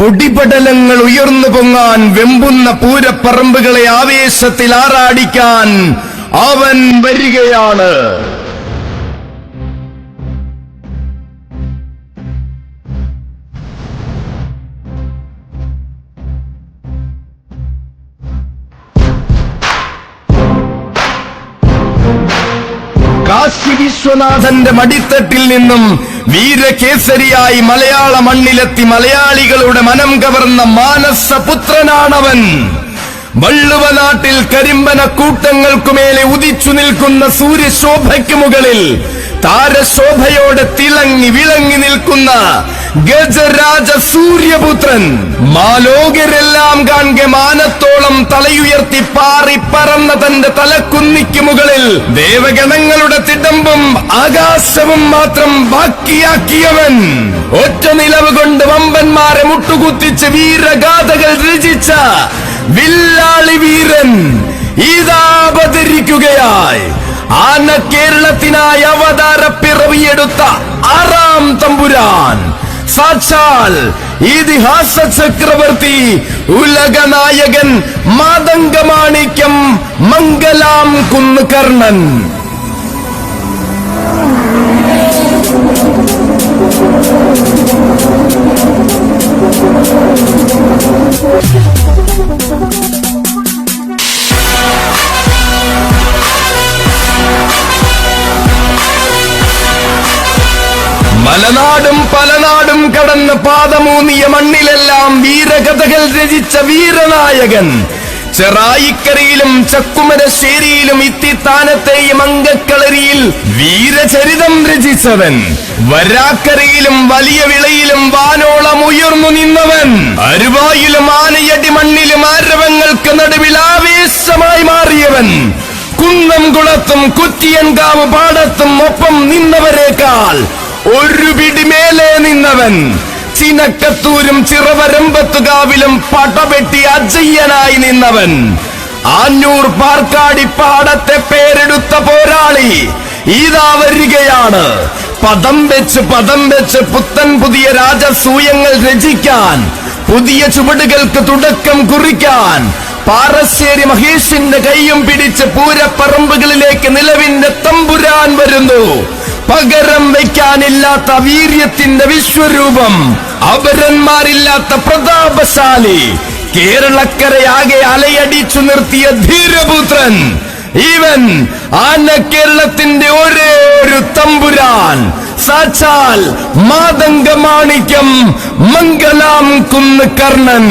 പൊടിപടലങ്ങൾ ഉയർന്നു പൊങ്ങാൻ വെമ്പുന്ന പൂരപ്പറമ്പുകളെ ആവേശത്തിൽ ആറാടിക്കാൻ അവൻ വരികയാണ്. കാശി വിശ്വനാഥന്റെ മടിത്തട്ടിൽ നിന്നും വീരകേസരിയായി മലയാള മണ്ണിലെത്തി മലയാളികളുടെ മനം കവർന്ന മാനസപുത്രനാണവൻ. വള്ളുവനാട്ടിൽ കരിമ്പന കൂട്ടങ്ങൾക്കുമേലെ ഉദിച്ചു നിൽക്കുന്ന സൂര്യശോഭയ്ക്ക് മുകളിൽ താരശോഭയോടെ തിളങ്ങി വിളങ്ങി നിൽക്കുന്ന ഗജരാജ സൂര്യപുത്രൻ മാലോകരെല്ലാം കാണെ മാനത്തോളം തലയുയർത്തി പാറി പറന്ന തന്റെ തലക്കുന്നിക്ക് മുകളിൽ ദേവഗണങ്ങളുടെ തിടമ്പും ആകാശവും മാത്രം ബാക്കിയാക്കിയവൻ. ഒറ്റ നിലവ് കൊണ്ട് വമ്പന്മാരെ മുട്ടുകുത്തിച്ച് വീരഗാഥകൾ രചിച്ച വില്ലാളി വീരൻ ഇതാപതിരിക്കുകയായി ആന കേരളത്തിനായി അവതാര പിറവിയെടുത്ത ആറാം തമ്പുരാൻ. സാക്ഷാൽ ഇതിഹാസ ചക്രവർത്തി ഉലകനായകൻ മാതംഗമാണിക്യം മംഗലാം കുന്നുകർണൻ. മലനാടും പലനാടും കടന്ന് പാദമൂന്നിയ മണ്ണിലെല്ലാം വീരകഥകൾ രചിച്ച വീരനായകൻ. ചെറായിക്കരയിലും ചക്കുമരശ്ശേരിയിലും ഇത്തിത്താനത്തെയും അങ്കക്കളരിയിൽ വീരചരിതം രചിച്ചവൻ. വരാക്കരയിലും വലിയ വിളയിലും വാനോളം ഉയർന്നു നിന്നവൻ. അരുവായിലും ആനയടി മണ്ണിലും ആരവങ്ങൾക്ക് നടുവിൽ ആവേശമായി മാറിയവൻ. കുന്നം കുളത്തും കുറ്റിയൻകാവ് പാടത്തും ഒപ്പം നിന്നവരെക്കാൾ ഒരു പിടിമേലെ നിന്നവൻ. ചിനക്കത്തൂരും ചിറവരമ്പത്തുകാവിലും പടവെട്ടി അജയ്യനായി നിന്നവൻ. ആഞ്ഞൂർ പാർക്കാടി പാടത്തെ പേരെടുത്ത പോരാളി ഇതാ വരികയാണ്. പദം വെച്ച് പദം വെച്ച് പുത്തൻ പുതിയ രാജസൂയങ്ങൾ രചിക്കാൻ പുതിയ ചുവടുകൾക്ക് തുടക്കം കുറിക്കാൻ പാറശ്ശേരി മഹേഷിന്റെ കൈയും പിടിച്ച് പൂരപ്പറമ്പുകളിലേക്ക് നിലവിന്റെ തമ്പുരാൻ വരുന്നു. പകരം വയ്ക്കാനില്ലാത്ത വീര്യത്തിന്റെ വിശ്വരൂപം അപരന്മാരില്ലാത്ത പ്രതാപശാലി കേരളക്കരയാകെ അലയടിച്ചു നിർത്തിയ ധീരപുത്രൻ ഇവൻ ആന കേരളത്തിന്റെ ഒരേ ഒരു തമ്പുരാൻ. സാക്ഷാൽ മാതംഗമാണിക്യം മംഗലാം കുന്ന് കർണൻ.